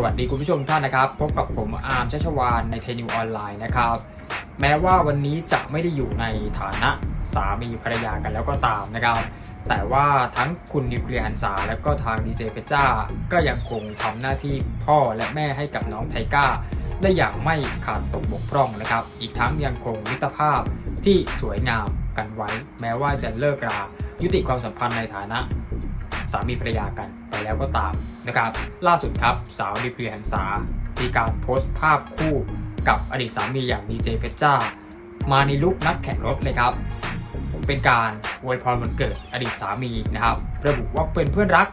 สวัสดีคุณผู้ชมท่านนะครับ พบกับผมอาร์มชัชวานในเทนิวออนไลน์นะครับ แม้ว่าวันนี้จะไม่ได้อยู่ในฐานะสามีภรรยากันแล้วก็ตามนะครับ แต่ว่าทั้งคุณนิวเคลียร์หันษาและก็ทางดีเจเพจ้า ก็ยังคงทำหน้าที่พ่อและแม่ให้กับน้องไทก้า ได้อย่างไม่ขาดตกบกพร่องนะครับ อีกทั้งยังคงมิตรภาพที่สวยงามกันไว้ แม้ว่าจะเลิกรายุติความสัมพันธ์ในฐานะ สามีภรรยากันไปแล้วก็ตามนะครับล่าสุดครับสาวดิวเคลียร์หันษามีการโพสต์ภาพคู่กับอดีตสามีอย่างดีเจเพชรจ้า มาในลุคนักแข่งรถเลยครับ เป็นการอวยพรวันเกิดอดีตสามีนะครับ ระบุว่าเป็นเพื่อนรัก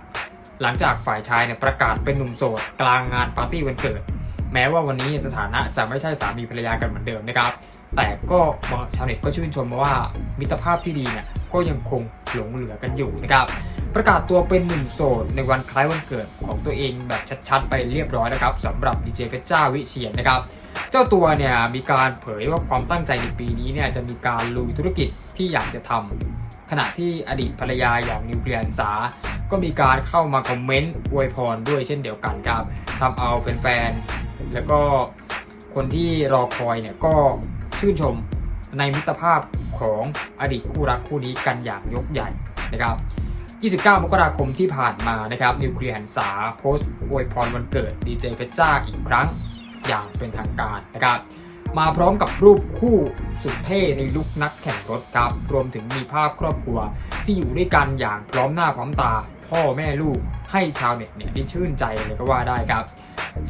หลังจากฝ่ายชายเนี่ยประกาศเป็นหนุ่มโสดกลางงานปาร์ตี้วันเกิด แม้ว่าวันนี้สถานะจะไม่ใช่สามีภรรยากันเหมือนเดิมนะครับ แต่ก็ชาวเน็ตก็ชื่นชมมาว่ามิตรภาพที่ดีเนี่ยก็ยังคงหลงเหลือกันอยู่นะครับ ประกาศตัวเป็นหนุ่มโสดในวันคล้ายวันเกิดของตัวเองแบบชัดๆ ไปเรียบร้อยนะครับสำหรับดีเจเพชรจ้าวิเชียนนะครับ เจ้าตัวเนี่ยมีการเผยว่าความตั้งใจในปีนี้เนี่ยจะมีการลุยธุรกิจที่อยากจะทำขณะที่อดีตภรรยาอย่างนิวเคลียร์หันษาก็มีการเข้ามาคอมเมนต์อวยพรด้วยเช่นเดียวกันครับทำเอาแฟนๆแล้วก็คนที่รอคอยเนี่ยก็ชื่นชมในมิตรภาพของอดีตคู่รักคู่นี้กันอย่างยกใหญ่นะครับ 29 มกราคมที่ผ่านมานะครับนิวเคลียร์หันษาโพสต์อวยพรวันเกิดดีเจเพชรจ้าอีกครั้งอย่างเป็นทางการนะครับมาพร้อมกับรูปคู่สุดเท่ในลุคนักแข่งรถครับ รวมถึงมีภาพครอบครัวที่อยู่ด้วยกันอย่างพร้อมหน้าพร้อมตา พ่อแม่ลูกให้ชาวเน็ตเนี่ยได้ชื่นใจเลยก็ว่าได้ครับ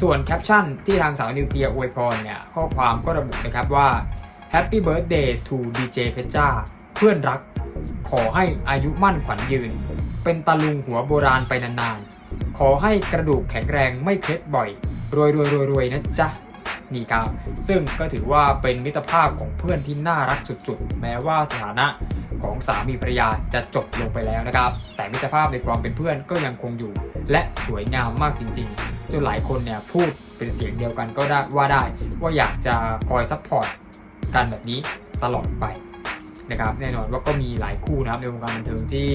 ส่วนแคปชั่นที่ทางสาวนิวเคลียร์อวยพรเนี่ยข้อความก็ระบุนะครับว่า Happy Birthday to DJ เพชรจ้าเพื่อนรัก ขอให้อายุมั่นขวัญยืน เป็นตาลุงหัวโบราณไปนานๆ ขอให้กระดูกแข็งแรงไม่เคล็ดบ่อย รวยรวยรวยรวยนะจ๊ะนี่ครับซึ่งก็ถือว่าเป็นมิตรภาพของเพื่อนที่น่ารักสุดๆ แม้ว่าสถานะของสามีภรรยาจะจบลงไปแล้วนะครับ แต่มิตรภาพในความเป็นเพื่อนก็ยังคงอยู่ และสวยงามมากจริงๆ จนหลายคนเนี่ยพูดเป็นเสียงเดียวกันก็ได้ว่าได้ ว่าอยากจะคอยซัพพอร์ตกันแบบนี้ตลอดไปนะครับ แน่นอนว่าก็มีหลายคู่นะครับในวงการบันเทิงที่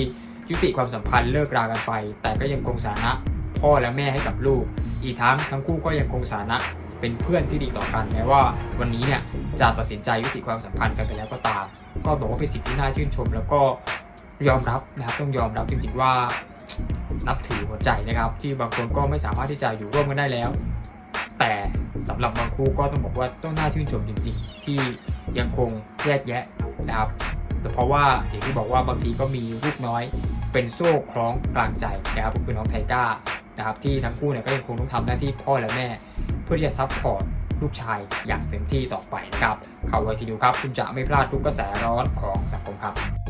ยุติความสัมพันธ์เลิกรากันไป แต่ก็ยังคงสถานะ พ่อและแม่ให้กับลูก อีกทั้งทั้งคู่ก็ยังคงสถานะเป็นเพื่อนที่ดีต่อกันแม้ว่าวันนี้เนี่ยจะตัดสินใจยุติความสัมพันธ์กันไปแล้วก็ตาม ก็บอกว่าเป็นสิ่งที่น่าชื่นชม แล้วก็ยอมรับนะครับต้องยอมรับจริงๆว่านับถือหัวใจนะครับ ที่บางคนก็ไม่สามารถที่จะอยู่ร่วมกันได้แล้ว แต่สำหรับบางคู่ก็ต้องบอกว่าต้องน่าชื่นชมจริง ๆ ที่ยังคงแยกแยะนะครับ แต่เพราะว่าอย่างที่บอกว่าบางทีก็มีลูกน้อยเป็นโซ่คล้องกลางใจนะครับคือน้องไทก้านะครับที่ทั้งคู่เนี่ยก็ยังคงต้องทำหน้าที่พ่อและแม่ เพื่อที่จะซัพพอร์ตลูกชายอย่างเต็มที่ต่อไปนะครับข่าวไวทีดูครับ คุณจะไม่พลาดทุกกระแสร้อนของสังคมครับ